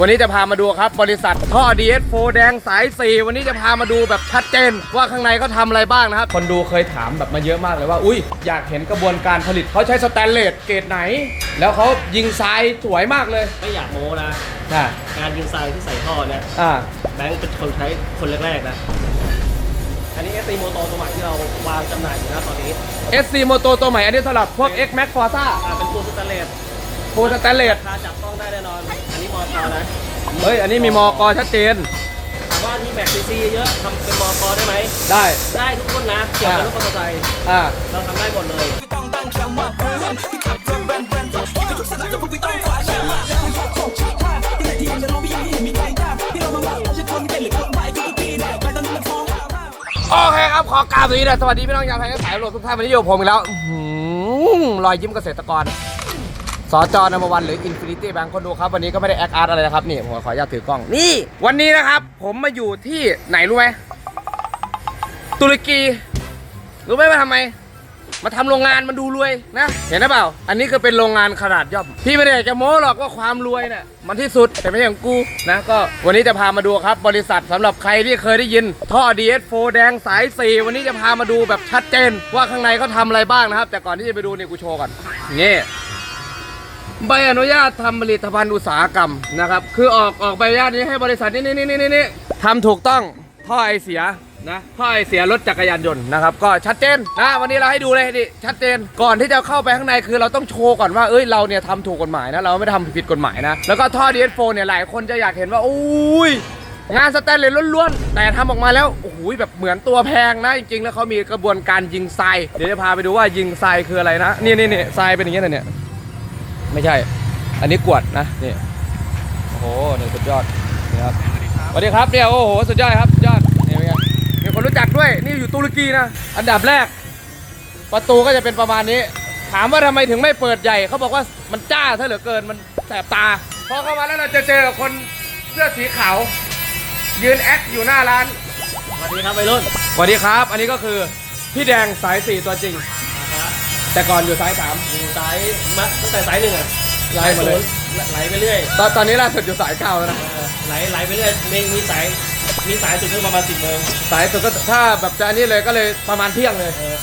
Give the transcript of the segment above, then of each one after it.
วันนี้จะพามาดูครับบริษัทท่อ DS4 แดงสาย 4 วันนี้จะพามาดูแบบชัดเจน ว่าข้างในเขาทำอะไรบ้างนะครับคนดูเคยถามแบบมาเยอะมากเลยว่า อุ้ยอยากเห็นกระบวนการผลิตเขาใช้สแตนเลสเกรดไหน แล้วเขายิงทรายสวยมากเลยไม่อยากโม้นะ อ่าการยิงทรายที่ใส่ท่อเนี่ยอ่าแบงค์เป็นคนใช้คนแรกๆนะ อันนี้เอสตีโมโตตัวใหม่ที่เราวางจำหน่ายอยู่นะตอนนี้ SC Moto ตัวใหม่อันนี้สำหรับพวก X Max Forza อ่าเป็นตัวสแตนเลสฟูสแตนเลส ราคาจับต้องได้แน่นอน อันนี้มอเตอร์นะเฮ้ย อันนี้มีมอกชัดเจนถามว่าที่แม็กซีซีเยอะทำเป็นมอเตอร์ได้ไหม ได้ ได้ทุกคนนะ เกี่ยวกับรถมอเตอร์ไซค์อ่า เราทำได้หมดเลยต้องตั้งคำว่าเพื่อนที่ขับรถแบนแบนทุกสนามก็พวกพี่ต้องคว้าแชมป์ที่ขับของชาติชาติที่ไหนที่มันจะรู้พี่ยังไม่เห็นมีใครกล้าที่เรามาว่าเราจะทนเป็นหรือคนไหวทุกทีแน่ไปตอนนี้มันฟ้องห้ามห้ามโอเคครับ ขอกราบสวัสดีนะสวัสดีพี่น้องชาวไทยและสายโหลดทุกท่านวันนี้อยู่กับผมอีกแล้วอื้อหือรอยยิ้มเกษตรกร สจนมวันหรือ Infinity Bank คนดูครับ วันนี้ก็ไม่ได้แอคอาร์ตอะไรนะครับ นี่ผมขออนุญาตถือกล้อง นี่ วันนี้นะครับ ผมมาอยู่ที่ไหนรู้ไหมตุรกี รู้ไหมว่าทำไม มาทำโรงงานมันดูรวยนะ เห็นหรือเปล่า อันนี้คือเป็นโรงงานขนาดย่อม พี่ไม่ได้อยากจะโม้หรอกว่าความรวยเนี่ยมันที่สุดแต่ไม่ใช่ของกูนะ ก็วันนี้จะพามาดูครับ บริษัทสำหรับใครที่เคยได้ยิน ท่อ DS4 แดงสาย 4 วันนี้จะพามาดูแบบชัดเจน ว่าข้างในเขาทำอะไรบ้างนะครับ แต่ก่อนที่จะไปดูเนี่ยกูโชว์ก่อนนี่ ใบอนุญาตทำผลิตภัณฑ์อุตสาหกรรมนะครับ คือออกออกใบอนุญาตนี้ให้บริษัทนี่นี่นี่นี่นี่ทำถูกต้องท่อไอเสียนะท่อไอเสียรถจักรยานยนต์นะครับก็ชัดเจนนะวันนี้เราให้ดูเลยดิชัดเจนก่อนที่จะเข้าไปข้างในคือเราต้องโชว์ก่อนว่าเอ้ยเราเนี่ยทำถูกกฎหมายนะเราไม่ได้ทำผิดกฎหมายนะแล้วก็ท่อ DS4 เนี่ยหลายคนจะอยากเห็นว่าอุ้ยงานสแตนเลสล้วนๆ แต่ทำออกมาแล้วโอ้โหแบบเหมือนตัวแพงนะ จริงๆ แล้วเขามีกระบวนการยิงทรายเดี๋ยวจะพาไปดูว่ายิงทรายคืออะไรนะ นี่นี่นี่ทรายเป็นอย่างเงี้ยนะเนี่ย ไม่ใช่ อันนี้กวดนะนี่โอ้โหนี่สุดยอดนี่ครับสวัสดีครับเนี่ยโอ้โหสุดยอดครับสุดยอดนี่เป็นไงมีคนรู้จักด้วยนี่อยู่ตุรกีนะอันดับแรก ประตูก็จะเป็นประมาณนี้ ถามว่าทำไมถึงไม่เปิดใหญ่เขาบอกว่ามันจ้าซะเหลือเกินมันแสบตาพอเข้ามาแล้วเราจะเจอคนเสื้อสีขาวยืนแอคอยู่หน้าร้านสวัสดีครับวัยรุ่นสวัสดีครับ อันนี้ก็คือพี่แดงสายสี่ตัวจริงนะฮะ แต่ก่อนอยู่สายสามอยู่สายมาตั้งแต่สายหนึ่งอะไล่มาเลยไหลไปเรื่อยตอนตอนนี้ล่าสุดอยู่สายเก้าแล้วนะ เออไหลไหลไปเรื่อยมีมีสายมีสายสุดที่ประมาณสิบโมงสายสุดก็ถ้าแบบจะอันนี้เลยก็เลยประมาณเที่ยงเลย เออ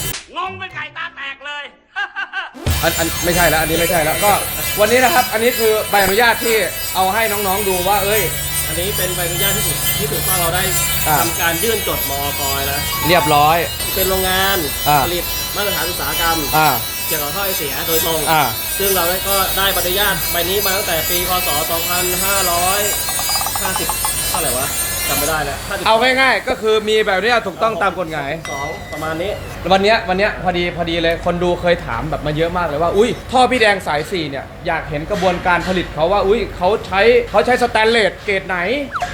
อันอันไม่ใช่แล้วอันนี้ไม่ใช่แล้วก็ วันนี้นะครับ อันนี้คือใบอนุญาตที่เอาให้น้องๆดูว่า เอ้ย อันนี้เป็นใบอนุญาตที่ถูกที่ถูกต้องเราได้อ่า ทำการยื่นจดมอกอยนะ เรียบร้อย เป็นเป็นโรงงานอ่า ผลิต มาตรฐานอุตสาหกรรม อ่า เกี่ยวกับท่อไอเสียโดยตรง อ่า ซึ่งเราได้ก็ได้ใบอนุญาตใบนี้มาตั้งแต่ปีพศ2550เท่าไหร่วะ จำไม่ได้แล้ว52เอาง่ายๆ ก็คือมีแบบนี้ถูกต้องตามกฎหมายประมาณนี้ วันเนี้ยวันเนี้ยพอดีพอดีเลยคนดูเคยถามแบบมาเยอะมากเลยว่า อุ้ยท่อพี่แดงสายสี่เนี่ยอยากเห็นกระบวนการผลิตเขาว่า อุ้ยเขาใช้เขาใช้สแตนเลสเกรดไหน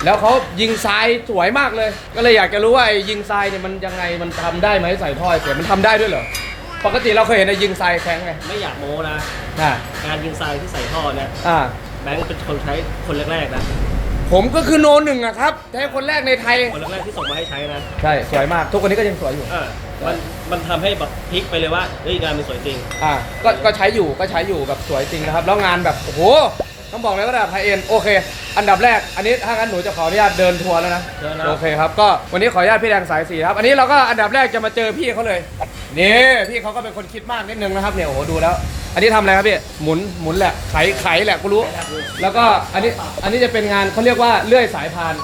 แล้วเขายิงทรายสวยมากเลย ก็เลยอยากจะรู้ว่าไอ้ยิงทรายเนี่ยมันยังไงมันทำได้ไหมใส่ท่อเสียมันทำได้ด้วยเหรอปกติเราเคยเห็นไอ้ยิงทรายแข็งไงไม่อยากโม้นะ อ่าการยิงทรายที่ใส่ท่อเนี่ย อ่า แบงค์เป็นคนใช้คนแรกๆนะ ผมก็คือโนหนึ่งอะครับใช้คนแรกในไทย คนแรกๆที่ส่งมาให้ใช้นะใช่สวยมาก ทุกวันนี้ก็ยังสวยอยู่ เออมันมันทำให้แบบพลิกไปเลยว่าเฮ้ยงานมันสวยจริง อ่าก็ก็ใช้อยู่ก็ใช้อยู่แบบสวยจริงนะครับ แล้วงานแบบโอ้โหต้องบอกเลยว่าแบบไฮเอ็นโอเค อันดับแรกอันนี้ถ้างั้นหนูจะขออนุญาตเดินทัวร์แล้วนะเดินนะ โอเคครับก็วันนี้ขออนุญาตพี่แดงสายสีครับ อันนี้เราก็อันดับแรกจะมาเจอพี่เขาเลยนี่พี่เขาก็เป็นคนคิดมากนิดนึงนะครับเนี่ยโอ้โหดูแล้ว อันนี้ทำอะไรครับพี่หมุนหมุนแหละไขไขแหละกูรู้ แล้วก็อันนี้อันนี้จะเป็นงานเขาเรียกว่าเลื่อยสายพาน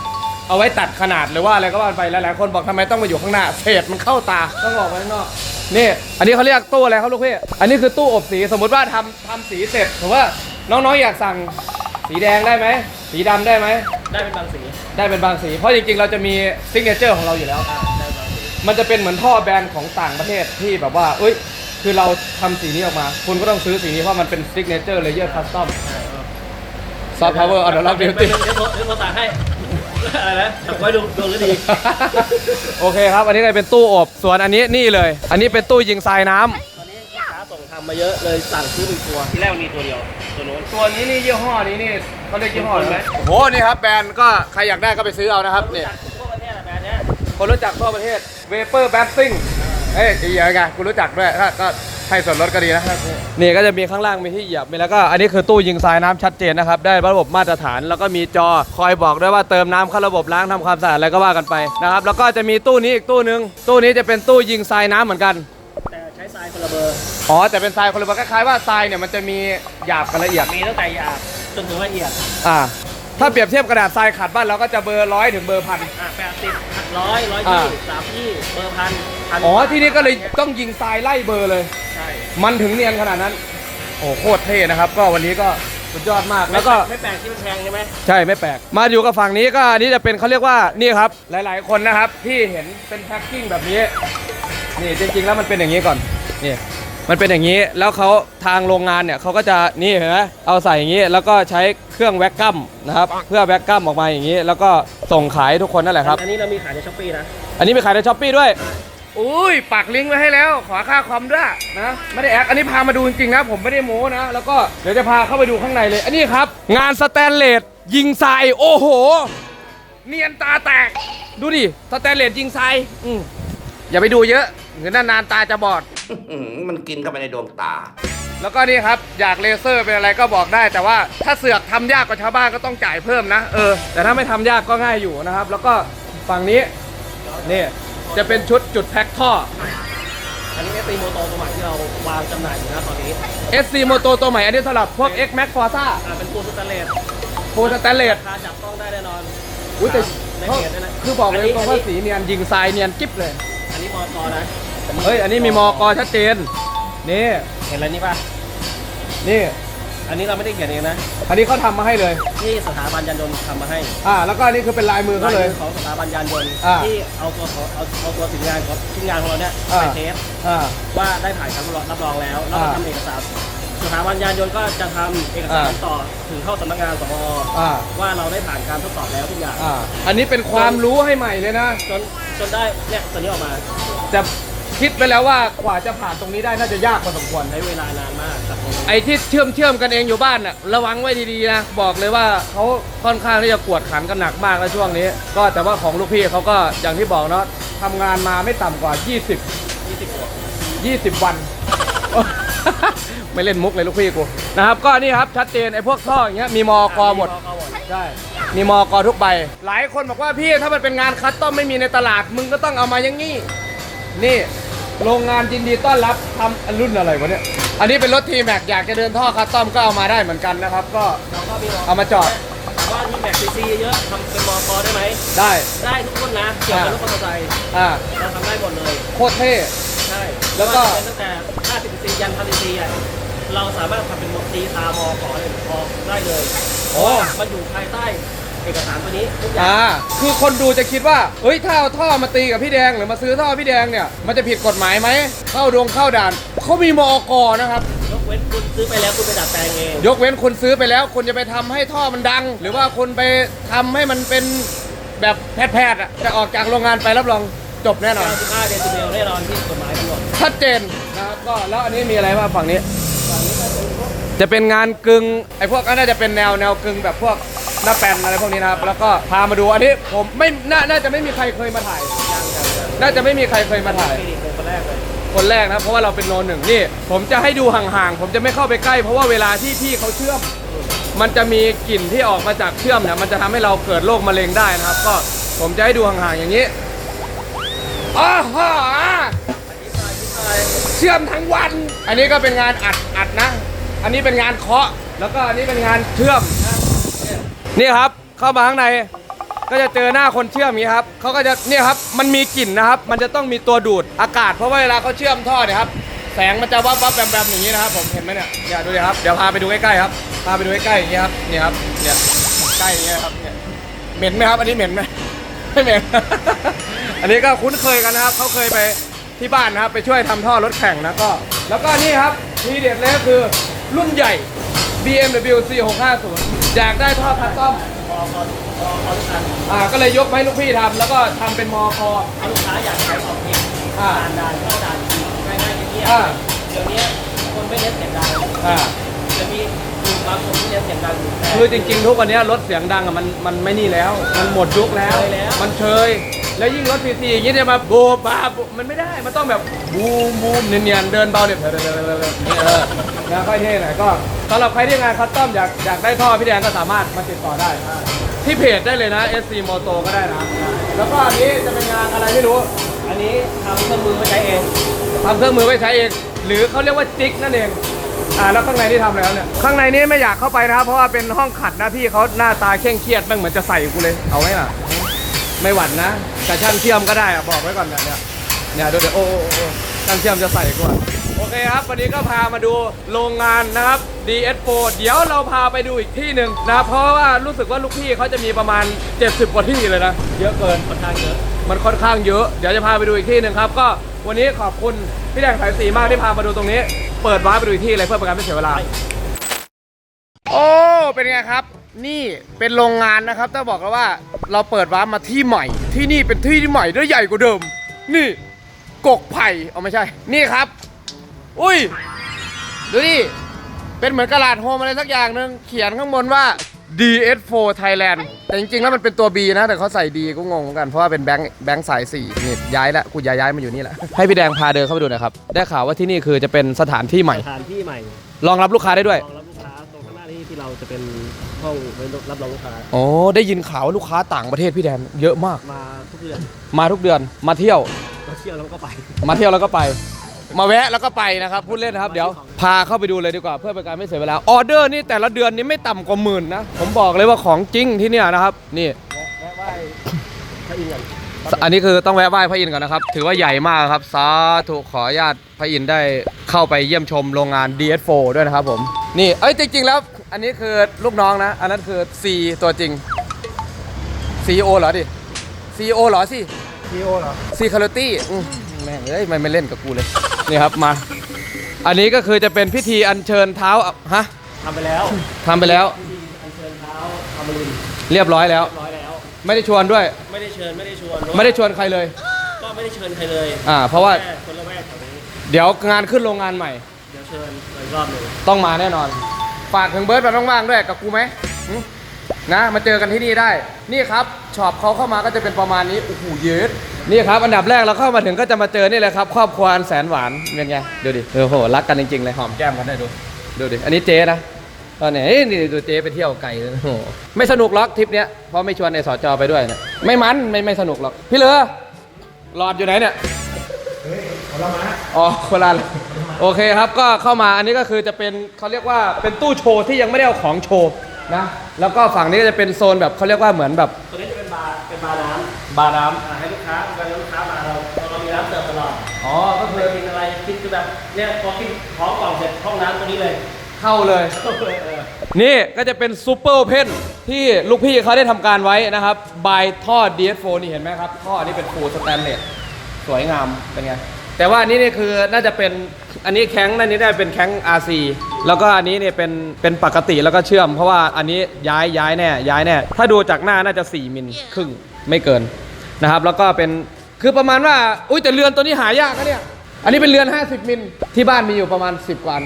เอาไว้ตัดขนาดหรือว่าอะไรก็ว่าไปหลายๆคนบอกทำไมต้องมาอยู่ข้างหน้าเศษมันเข้าตาต้องออกไปข้างนอกนี่อันนี้เขาเรียกตู้อะไรครับลูกพี่อันนี้คือตู้อบสีสมมติว่าทำทำสีเสร็จถือว่าน้องๆอยากสั่งสีแดงได้ไหมสีดำได้ไหม ได้เป็นบางสีได้เป็นบางสี เพราะจริงๆ เราจะมีซิกเนเจอร์ของเราอยู่แล้ว อ่าได้บางสีมันจะเป็นเหมือนท่อแบรนด์ของต่างประเทศที่แบบว่า เอ้ย คือเราทำสีนี้ออกมา คุณก็ต้องซื้อสีนี้เพราะมันเป็นซิกเนเจอร์เลเยอร์คัสตอมซอฟต์พาวเวอร์ออเดอร์รับเดี๋บิยววตี้เดี๋ยวโทรเดี๋ยวโทรตามให้ อะไรนะจับไว้ดูดวงฤดี โอเคครับ อันนี้ก็เป็นตู้อบ ส่วนอันนี้นี่เลย อันนี้เป็นตู้ยิงทรายน้ำตอนนี้ลูกค้าส่งทำมาเยอะเลยสั่งซื้อเป็นตัว ที่แรกมันมีตัวเดียว ตัวโน้น ตัวนี้นี่ยี่ห้อนี้นี่เขาเรียกยี่ห้ออะไรไหมโอ้โห นี่ครับแบรนด์ก็ใครอยากได้ก็ไปซื้อเอานะครับนี่จากทั่วประเทศอะแบรนด์เนี้ยคนรู้จักทั่วประเทศเวเปอร์แบทซิ่ง เอ้ยเดี๋ยวไงกูรู้จักด้วยถ้าก็ให้ส่วนลดก็ดีนะนี่ก็จะมีข้างล่างมีที่เหยียบมีแล้วก็อันนี้คือตู้ยิงทรายน้ำชัดเจนนะครับได้ระบบมาตรฐานแล้วก็มีจอคอยบอกด้วยว่าเติมน้ำเข้าระบบล้างทำความสะอาดอะไรก็ว่ากันไปนะครับแล้วก็จะมีตู้นี้อีกตู้หนึง ตู้นี้จะเป็นตู้ยิงทรายน้ำเหมือนกันแต่ใช้ทรายคนละเบอร์อ๋อแต่เป็นทรายคนละแบบคล้ายๆว่าทรายเนี่ยมันจะมีหยาบกับละเอียดมีตั้งแต่หยาบจนถึงละเอียดอ่าถ้าเปรียบเทียบกระดาษทรายขัดบ้านเราก็จะเบอร์ร้อยถึงเบอร์พันอะแปดสิบร้อยร้อยอ่ายี่สามยี่เบอร์พันพัน อ๋อที่นี่ก็เลยต้องยิงทรายไล่เบอร์เลย ใช่มันถึงเนียนขนาดนั้น โอ้โคตรเท่นะครับ ก็วันนี้ก็สุดยอดมากแล้วก็ ไม่แปลกที่มันแพงใช่ไหมใช่ไม่แปลก มาอยู่กับฝั่งนี้ก็อันนี้จะเป็นเขาเรียกว่านี่ครับหลาย ๆ คนนะครับที่เห็นเป็นแพ็คกิ้งแบบนี้นี่จริง ๆ แล้วมันเป็นอย่างนี้ก่อนนี่มันเป็นอย่างนี้แล้วเขาทางโรงงานเนี่ยเขาก็จะนี่เห็นไหมเอาใส่อย่างนี้แล้วก็ใช้เครื่องแว็กกัมนะครับเพื่อแว็กกัมออกมาอย่างนี้ แล้วก็ส่งขายทุกคนนั่นแหละครับ อันนี้เรามีขายในช้อปปี้นะอันนี้มีขายในช้อปปีด้วย อุ้ยปักลิงก์ไว้ให้แล้ว ขอค่าคอมด้วยนะไม่ได้แอคอันนี้พามาดูจริงๆนะ ผมไม่ได้โม้นะ แล้วก็เดี๋ยวจะพาเข้าไปดูข้างในเลย อันนี้ครับ งานสแตนเลสยิงทรายโอ้โห เนียนตาแตก ดูดิสแตนเลสยิงทรายอืมอย่าไปดูเยอะหรือนานๆตาจะบอด อื้อหือมันกินเข้าไปในดวงตา แล้วก็นี่ครับอยากเลเซอร์เป็นอะไรก็บอกได้ แต่ว่าถ้าเสือกทำยากกว่าชาวบ้านก็ต้องจ่ายเพิ่มนะเออแต่ถ้าไม่ทำยากก็ง่ายอยู่นะครับ แล้วก็ฝั่งนี้นี่ จะเป็นชุดจุดแพ็คท่อ อันนี้เอสตีโมโตตัวใหม่ที่เราวางจำหน่ายอยู่นะตอนนี้ SC Moto ตัวใหม่อันนี้สำหรับพวก X Max Forza อ่าเป็นปูนสแตนเลสฟูลสแตนเลสราคาจับต้องได้แน่นอนอุ้ยแต่ในเขาเพจด้วยนะคือบอกเลยนนี้ตรงว่าสีเนียนยิงทรายเนียนกิ๊บเลย อันนี้มอกอนะเฮ้ย อันนี้มีมอกชัดเจน นี่ เห็นอะไรนี่ป่ะ นี่ อันนี้เราไม่ได้เขียนเองนะอันนี้เขาทำมาให้เลย ที่สถาบันยานยนต์ทำมาให้อ่า แล้วก็อันนี้คือเป็นลายมือเขาเลยมืของสถาบันยานยนต์อ่าที่เอาตัวเขาเอาเอาตัวสินงานของชิ้นงานของเราเนี่ยอ่า ไปเทสอ่า ว่าได้ผ่านการรับรองแล้วแล้วก็อ่าทำเอกสารสถาบันยานยนต์ก็จะทำเอกสารอ่า ต่อถึงเข้าสำนักงานสมออ่าว่าเราได้ผ่านการทดสอบแล้วทุกอย่างอ่าอันนี้เป็นความรู้ให้ใหม่เลยนะจนจนได้เนี่ยตัวนี้ออกมาแต่ คิดไปแล้วว่ากว่าจะผ่านตรงนี้ได้น่าจะยากพอสมควรใช้เวลานานมากกับตรงนี้ไอ้ที่เชื่อมเชื่อมกันเองอยู่บ้านน่ะระวังไว้ดีๆนะบอกเลยว่าเขาค่อนข้างที่จะกวดขันกันหนักมากแล้วช่วงนี้ ก็แต่ว่าของลูกพี่เขาก็อย่างที่บอกเนาะทำงานมาไม่ต่ำกว่า 20 20กว่า20 วัน ไม่เล่นมุกเลยลูกพี่กูนะครับก็นี่ครับชัดเจนไอ้พวกท่ออย่างเงี้ยมีมอกหมดกหมดใช่ มีมอกทุกใบ หลายคนบอกว่าพี่ถ้ามันเป็นงานคัสตอมไม่มีในตลาด มึงก็ต้องเอามาอย่างงี้ นี่ โรงงานยินดีต้อนรับทำอันรุ่นอะไรวะเนี่ย อันนี้เป็นรถทีแม็กอยากจะเดินท่อคัสตอมก็เอามาได้เหมือนกันนะครับ ก็เราก็มีเอามาจอดถามว่ามีแม็กซีซีเยอะทำเป็นมอกได้ไหมได้ ได้ทุกรุ่นนะเกี่ยวกับรถมอเตอร์ไซค์อ่าเราทำได้หมดเลย โคตรเท่ใช่แล้วก็ไม่าจะเป็นตั้งแต่50ซียัน1,000ซีอะเราสามารถทำเป็นตีตามอขอเลยออกได้เลยโอ้มันอยู่ภายใต้ เอกสารตัวนี้ทุกอย่าง อ่าคือคนดูจะคิดว่าเฮ้ยถ้าเอาท่อมาตีกับพี่แดงหรือมาซื้อท่อพี่แดงเนี่ยมันจะผิดกฎหมายไหมเข้าดงเข้าด่านเขามีมอกนะครับ ยกเว้นคุณซื้อไปแล้วคุณไปดัดแปลงเอง ยกเว้นคุณซื้อไปแล้วคุณจะไปทำให้ท่อมันดัง หรือว่าคุณไปทำให้มันเป็นแบบแพทย์ๆอะแต่ออกจากโรงงานไปรับรองจบแน่นอน 95เดซิเบลแน่นอนที่กฎหมายกำหนดชัดเจนนะครับก็แล้วอันนี้มีอะไรบ้างฝั่งนี้ จะเป็นงานกึ่งไอ้พวกนั้นน่าจะเป็นแนวแนวกึ่งแบบพวก หน้าแปนอะไรพวกนี้นะครับ แล้วก็พามาดูอันนี้ผมไม่น่าน่าจะไม่มีใครเคยมาถ่าย น่าจะไม่มีใครเคยมาถ่าย คนแรกเลยคนแรกนะ เพราะว่าเราเป็นโนหนึ่งนี่ ผมจะให้ดูห่างๆ ผมจะไม่เข้าไปใกล้ เพราะว่าเวลาที่พี่เขาเชื่อม มันจะมีกลิ่นที่ออกมาจากเชื่อมเนี่ยมันจะทำให้เราเกิดโรคมะเร็งได้นะครับ ก็ผมจะให้ดูห่างๆอย่างนี้อ้าวฮ่าเชื่อมทั้งวัน อันนี้ก็เป็นงานอัดอัดนะ อันนี้เป็นงานเคาะ แล้วก็อันนี้เป็นงานเชื่อม นี่ครับเข้ามาข้างในก็จะเจอหน้าคนเชื่อมนี้ครับเขาก็จะเนี่ยครับมันมีกลิ่นนะครับ มันจะต้องมีตัวดูดอากาศเพราะว่าเวลาเขาเชื่อมท่อเนี่ยครับแสงมันจะวับวับแบมแบมอย่างนี้นะครับผมเห็นไหมเนี่ยอย่าดูดิครับเดี๋ยวพาไปดูใกล้ๆครับพาไปดูใกล้ๆอย่างนี้ครับเนี่ยครับเนี่ยใกล้อย่างเงี้ครับเนี่ยเหม็นไหมครับ อันนี้เหม็นไหมไม่เหม็น อันนี้ก็คุ้นเคยกันนะครับเขาเคยไปที่บ้านนะครับ ไปช่วยทำท่อรถแข่งนะก็ แล้วก็นี่ครับทีเด็ดเลยก็คือรุ่นใหญ่ BMW C650 อยากได้ท่อคัสตอมพอพอพอพอทุกคันอ่าก็เลยยกมาให้ลูกพี่ทำแล้วก็ทำเป็นมอคอ ถ้าลูกค้าอยากใช้ออกเองอ่า ด่านด่านเข้าด่านง่ายๆเงียบอ่าๆเดี๋ยวนี้คนไม่เน้นเสียงดังอ่า จะมีกลุ่มบางคนที่เน้นเสียงดังอยู่แต่ คือจริงๆ ทุกวันนี้รถเสียงดังอะมันมันไม่นี่แล้ว มันหมดยุคแล้วเลยแล้ว มันเชย แล้วยิ่งรถพีซีอย่างนี้จะมาโบบาบมันไม่ได้มันต้องแบบบูมบูมเนียนๆเดินเบาเนี่ยเออเออแล้วค่อยเท่หน่อยก็สำหรับใครที่งานคัสตอมอยากอยากได้ท่อพี่แดงก็สามารถมาติดต่อได้ ที่เพจได้เลยนะ SC Moto ก็ได้นะ แล้วก็อันนี้จะเป็นงานอะไรไม่รู้ อันนี้ทำเครื่องมือมาใช้เองทำเครื่องมือไว้ใช้เอง หรือเขาเรียกว่าจิกนั่นเองอ่าแล้วข้างในที่ทำแล้วเนี่ย ข้างในนี้ไม่อยากเข้าไปนะครับ เพราะว่าเป็นห้องขัดนะพี่เขาหน้าตาเคร่งเครียดแม่งเหมือนจะใส่กูเลย เอาไว้ล่ะ ไม่หวั่นนะ แต่ช่างเชื่อมก็ได้อะบอกไว้ก่อนเนี่ยเนี่ยเนี่ยดูเดี๋ยวโอ้โอ้โอ้ช่างเชื่อมจะใส่กูอะโอเคครับ วันนี้ก็พามาดูโรงงานนะครับ DS4 เดี๋ยวเราพาไปดูอีกที่หนึ่งนะครับเพราะว่ารู้สึกว่าลูกพี่เขาจะมีประมาณ 70 กว่าที่เลยนะ เยอะเกินค่อนข้างเยอะ มันค่อนข้างเยอะ เดี๋ยวจะพาไปดูอีกที่หนึ่งครับ ก็วันนี้ขอบคุณพี่แดงสายสีมากที่พามาดูตรงนี้ เปิดวาร์ปไปดูอีกที่เลยเพื่อเป็นการไม่เสียเวลา โอ้ เป็นไงครับ นี่เป็นโรงงานนะครับต้องบอกแล้วว่าเราเปิดวาร์ปมาที่ใหม่ ที่นี่เป็นที่ที่ใหม่และใหญ่กว่าเดิม นี่กกไผ่เอาไม่ใช่ นี่ครับ อุ้ย ดูดิ เป็นเหมือนกระดาษโฮมอะไรสักอย่างหนึ่งเขียนข้างบนว่า DS4 Thailand แต่จริงๆ แล้วมันเป็นตัว B นะ แต่เขาใส่ D ก็งงเหมือนกัน เพราะว่าเป็นแบงค์แบงค์สายสี่นี่ย้ายแล้วกูย้ายย้ายมาอยู่นี่แหละ ให้พี่แดงพาเดินเข้าไปดูหน่อยครับ ได้ข่าวว่าที่นี่คือจะเป็นสถานที่ใหม่ สถานที่ใหม่รองรับลูกค้าได้ด้วย รอง เราจะเป็นห้องไว้รับรองลูกค้าโอ้ได้ยินข่าวว่าลูกค้าต่างประเทศพี่แดนเยอะมาก มาทุกเดือนมาทุกเดือนมาเที่ยว มาเที่ยวแล้วก็ไป มาเที่ยวแล้วก็ไป มาแวะแล้วก็ไปนะครับพูดเล่นนะครับเดี๋ยวพาเข้าไปดูเลยดีกว่าเพื่อเป็นการไม่เสียเวลาออเดอร์นี่แต่ละเดือนนี่ไม่ต่ำกว่าหมื่นนะผมบอกเลยว่าของจริงที่เนี่ยนะครับนี่แวะไหว้พระอินทร์กันอันนี้คือต้องแวะไหว้พระอินทร์ก่อนนะครับ ถือว่าใหญ่มากครับ สาธุขออนุญาตพระอินทร์ได้เข้าไปเยี่ยมชมโรงงาน DS4 ด้วยนะครับผม นี่ เอ้ยจริง ๆ แล้ว อันนี้คือลูกน้องนะ อันนั้นคือ C ตัวจริง CEO เหรอดิ CEO เหรอสิพีโอเหรอ ซีคาร์ตี้แม่งเอ้ยมันไม่เล่นกับกูเลย นี่ครับมา อันนี้ก็คือจะเป็นพิธีอัญเชิญเท้าอะฮะทำไปแล้วทำไปแล้วพิธีอัญเชิญเท้าอมรินทร์เรียบร้อยแล้วเรียบร้อยแล้ว ไม่ได้ชวนด้วย ไม่ได้เชิญไม่ได้ชวนไม่ได้ชวนใครเลย ก็ไม่ได้เชิญใครเลยอ่า เพราะว่าแค่คนละแวกแถวนี้เดี๋ยวงานขึ้นโรงงานใหม่ เดี๋ยวเชิญอีกรอบหนึ่งต้องมาแน่นอน ฝากถึงเบิร์ดแบบว่างๆด้วยกับกูไหมหึนะมาเจอกันที่นี่ได้ นี่ครับช็อปเขาเข้ามาก็จะเป็นประมาณนี้โอ้โหเยอะนี่ครับ อันดับแรกเราเข้ามาถึงก็จะมาเจอนี่เลยครับครอบครัวอันแสนหวานเป็นไงดูดิโอ้โหรักกันจริงๆเลยหอมแก้มกันได้ดูดูดิอันนี้เจ๊นะตอนนี้เอ้ยนี่ดูเจ๊ไปเที่ยวไกลเลยโอ้โหไม่สนุกหรอกทริปเนี้ยเพราะไม่ชวนในสจไปด้วยเนี่ยไม่มันไม่ไม่สนุกหรอกพี่เหลือหลอดอยู่ไหนเนี่ยอ๋อคนละ โอเคครับก็เข้ามาอันนี้ก็คือจะเป็นเขาเรียกว่าเป็นตู้โชว์ที่ยังไม่ได้เอาของโชว์นะแล้วก็ฝั่งนี้ก็จะเป็นโซนแบบเขาเรียกว่าเหมือนแบบตัวนี้จะเป็นบาร์เป็นบาร์น้ำบาร์น้อ่าให้ลูกค้าเวลาลูกค้ามาเราเรามีน้ำเสิร์ฟตลอดำอ๋อก็คือเคยกินอะไรกินคือแบบเนี่ยพอกินพร้อมกล่องเสร็จห้องน้ำตรงนี้เลย เข้าเลยเออนี่ก็จะเป็นซูเปอร์เพนที่ลูกพี่เขาได้ทำการไว้นะครับบายท่อ DS4 นี่เห็นไหมครับท่อนี้เป็นฟูลสแตนเลสสวยงามเป็นไง แต่ว่าอันนี้นี่ยคือน่าจะเป็นอันนี้แข้งอันนี้ได้เป็นแข้ง RC แล้วก็อันนี้เนี่ยเป็นเป็นปกติแล้วก็เชื่อม เพราะว่าอันนี้ย้ายย้ายแน่ย้ายแน่ถ้าดูจากหน้าน่าจะ 4 มิลครึ่งไม่เกินนะครับ แล้วก็เป็นคือประมาณว่าอุ้ยแต่เรือนตัวนี้หายากนะเนี่ยอันนี้เป็นเรือน 50 มิลที่บ้านมีอยู่ประมาณ 10กว่าอัน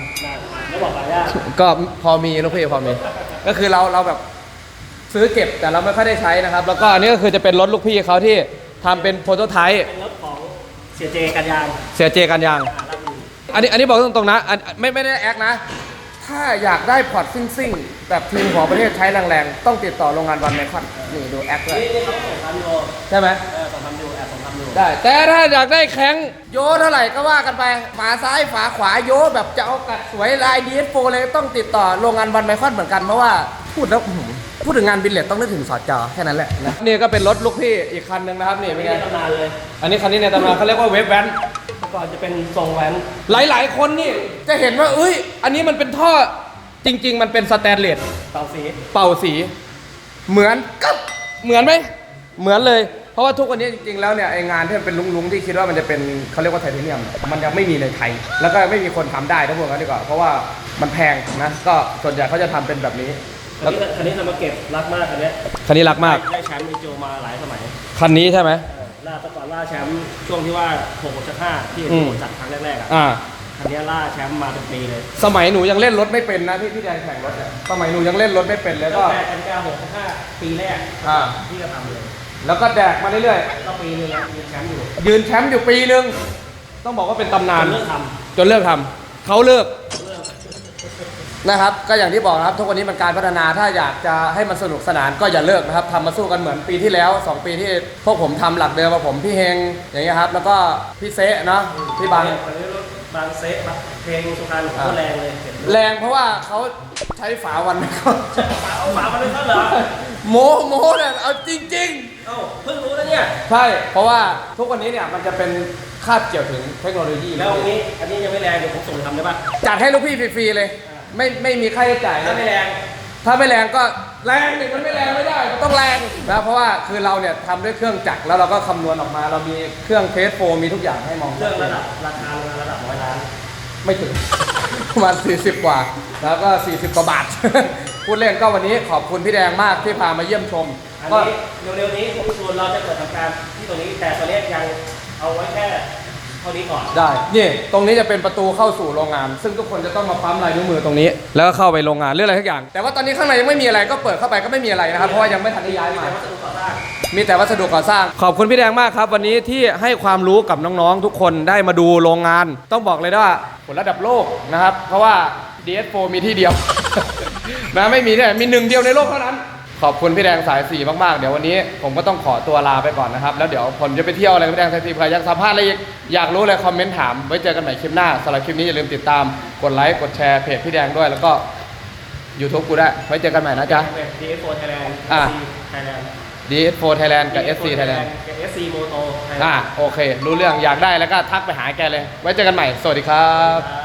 ก็พอมีลูกพี่พอมีก็คือเราเราแบบซื้อเก็บแต่เราไม่ค่อยได้ใช้นะครับ แล้วก็อันนี้ก็คือจะเป็นรถลูกพี่เขาที่ทำเป็นโปรโตไทป์รถ สียเจกันยางเสียเจกันยางอ่ารับอยู่อันนี้อันนี้บอกตรงๆนะอันไม่ไม่ได้แอคนะ ถ้าอยากได้พอร์ตซิ่งซิ่งๆ แบบทีมของประเทศใช้แรงๆ ต้องติดต่อโรงงานวันไมคอนนี่ดูแอคเลยนี่นี่เขาส่งทำอยู่ใช่ไหม เออส่งทำอยู่แอบส่งทำอยู่ได้ แต่ถ้าอยากได้แข็งโยเท่าไหร่ก็ว่ากันไปฝาซ้ายฝาขวาโยแบบจะเอากัดสวยลายดีเอสโฟเลยต้องติดต่อโรงงานวันไมคอนเหมือนกันเพราะว่าพูดแล้วอื้อหือ พูดถึงงานบินเลตต้องนึกถึงสอดจอแค่นั้นแหละนะนี่ก็เป็นรถลูกพี่อีกคันหนึ่งนะครับนี่เป็นไงนี่ตำนานเลยอันนี้คันนี้ในตำนานเขาเรียกว่าเวฟแวนเมื่อก่อนจะเป็นทรงแว้นหลายๆ คนนี่จะเห็นว่าเอ้ย อันนี้มันเป็นท่อจริง ๆ มันเป็นสแตนเลสเต่าสีเป่าสี เหมือนกับเหมือนไหมเหมือนเลย เพราะว่าทุกวันนี้จริง ๆ แล้วเนี่ยไองานที่มันเป็นลุงๆ ที่คิดว่ามันจะเป็นเขาเรียกว่าไทเทเนียมเนี่ยมันยังไม่มีในไทย แล้วก็ไม่มีคนทำได้ทั้งหมดนั้นดีกว่าเพราะว่ามันแพงนะก็ส่วนใหญ่เขาจะทำเป็นแบบนี้ คันนี้คันนี้ทำมาเก็บรักมากคันเนี้ยคันนี้รักมาก ได้แชมป์ในโจมาหลายสมัยคันนี้ใช่ไหม เออล่าแตะก่อนล่าแชมป์ช่วงที่ว่าหกจากห้าที่อืมจัดครั้งแรกๆอะอ่า คันนี้ล่าแชมป์มาเป็นปีเลยสมัยหนูยังเล่นรถไม่เป็นนะที่พี่แดงแข่งรถเนี่ยสมัยหนูยังเล่นรถไม่เป็นเลยตั้ก็ งแต่กันยาหกจากห้าปีแรกอ่า ที่จะทำเลยแล้วก็แดกมาเรื่อยก็ปีนึงแล้วมีแชมป์อยู่ๆยืนแชมป์อยู่ปีหนึ่งต้องบอกว่าเป็นตำนานเลิกทจนเลิกทำเขาเลิก นะครับก็อย่างที่บอกนะครับทุกวันนี้มันการพัฒนาถ้าอยากจะให้มันสนุกสนานก็อย่าเลิกนะครับทำมาสู้กันเหมือนปีที่แล้ว 2 ปีที่พวกผมทำหลักเดิมมาผมพี่เฮงอย่างเงี้ยครับแล้วก็พี่เซะเนาะำพี่บังวันนี้รถบางเซฟเพลงสุพรรณโคตรแรงเลยเห็นแรงเพราะว่าเขาใช้ฝาวันไม่เข้าฝาเอาฝามาเลยเขาเหรอโมโมเนี่ยเอาจริงๆเอ้าเพิ่งรู้นะเนี่ยใช่ เพราะว่าทุกวันนี้เนี่ยมันจะเป็นคาบเกี่ยวถึงเทคโนโลยีแล้วอันนี้อันนี้ยังไม่แรงเดี๋ยวผมส่งไปทำได้ป่ะจัดให้ลูกพี่ฟรีๆเลย ไม่ไม่มีค่าใช้จ่ายถ้าไม่แรง ถ้าไม่แรงก็แรงดิมันไม่แรงไม่ได้มันต้องแรงนะเพราะว่าคือเราเนี่ยทำด้วยเครื่องจักรแล้วเราก็คำนวณออกมา เรามีเครื่องเทสโฟมีทุกอย่างให้มองเครื่องระดับราคาระดับร้อยล้าน ไม่ถึง ประมาณ40 กว่า แล้วก็ 40 กว่าบาท พูดเล่นก็วันนี้ขอบคุณพี่แดงมากที่พามาเยี่ยมชมอันก็ นี้เร็วๆนี้ผมชวนเราจะเปิดทำการที่ตรงนี้แต่ตอนนี้ยังเอาไว้แค่ เท่านี้ก่อน ได้ นี่ ตรงนี้จะเป็นประตูเข้าสู่โรงงาน ซึ่งทุกคนจะต้องมาปั๊มลายนิ้วมือตรงนี้ แล้วก็เข้าไปโรงงานเรื่องอะไรทุกอย่าง แต่ว่าตอนนี้ข้างในยังไม่มีอะไรก็เปิดเข้าไปก็ไม่มีอะไรนะครับ เพราะว่ายังไม่ทันได้ย้ายมาแต่วัสดุก่อสร้างมีแต่วัสดุก่อสร้าง ขอบคุณพี่แดงมากครับ วันนี้ที่ให้ความรู้กับน้องๆ ทุกคนได้มาดูโรงงาน ต้องบอกเลยว่าผลระดับโลกนะครับ เพราะว่า DS4 มีที่เดียว นะไม่มีที่ไหนมีหนึ่งเดียวในโลกเท่านั้น ขอบคุณพี่แดงสายสีมากๆ เดี๋ยววันนี้ผมก็ต้องขอตัวลาไปก่อนนะครับ แล้วเดี๋ยวผมจะไปเที่ยวอะไรกับพี่แดงสายสีใครอยากสัมภาษณ์อะไรอีกอยากรู้อะไรคอมเมนต์ถาม ไว้เจอกันใหม่คลิปหน้าสำหรับคลิปนี้อย่าลืมติดตามกดไลค์กดแชร์เพจพี่แดงด้วยแล้วก็ YouTube กูได้ไว้เจอกันใหม่นะจ๊ะเป็น DS4 Thailand อะ SC Thailand DS4 Thailand กับ SC Thailand กับ SC Moto Thailand อ่าโอเค รู้เรื่องอยากได้แล้วก็ทักไปหาแกเลย ไว้เจอกันใหม่ สวัสดีครับครับ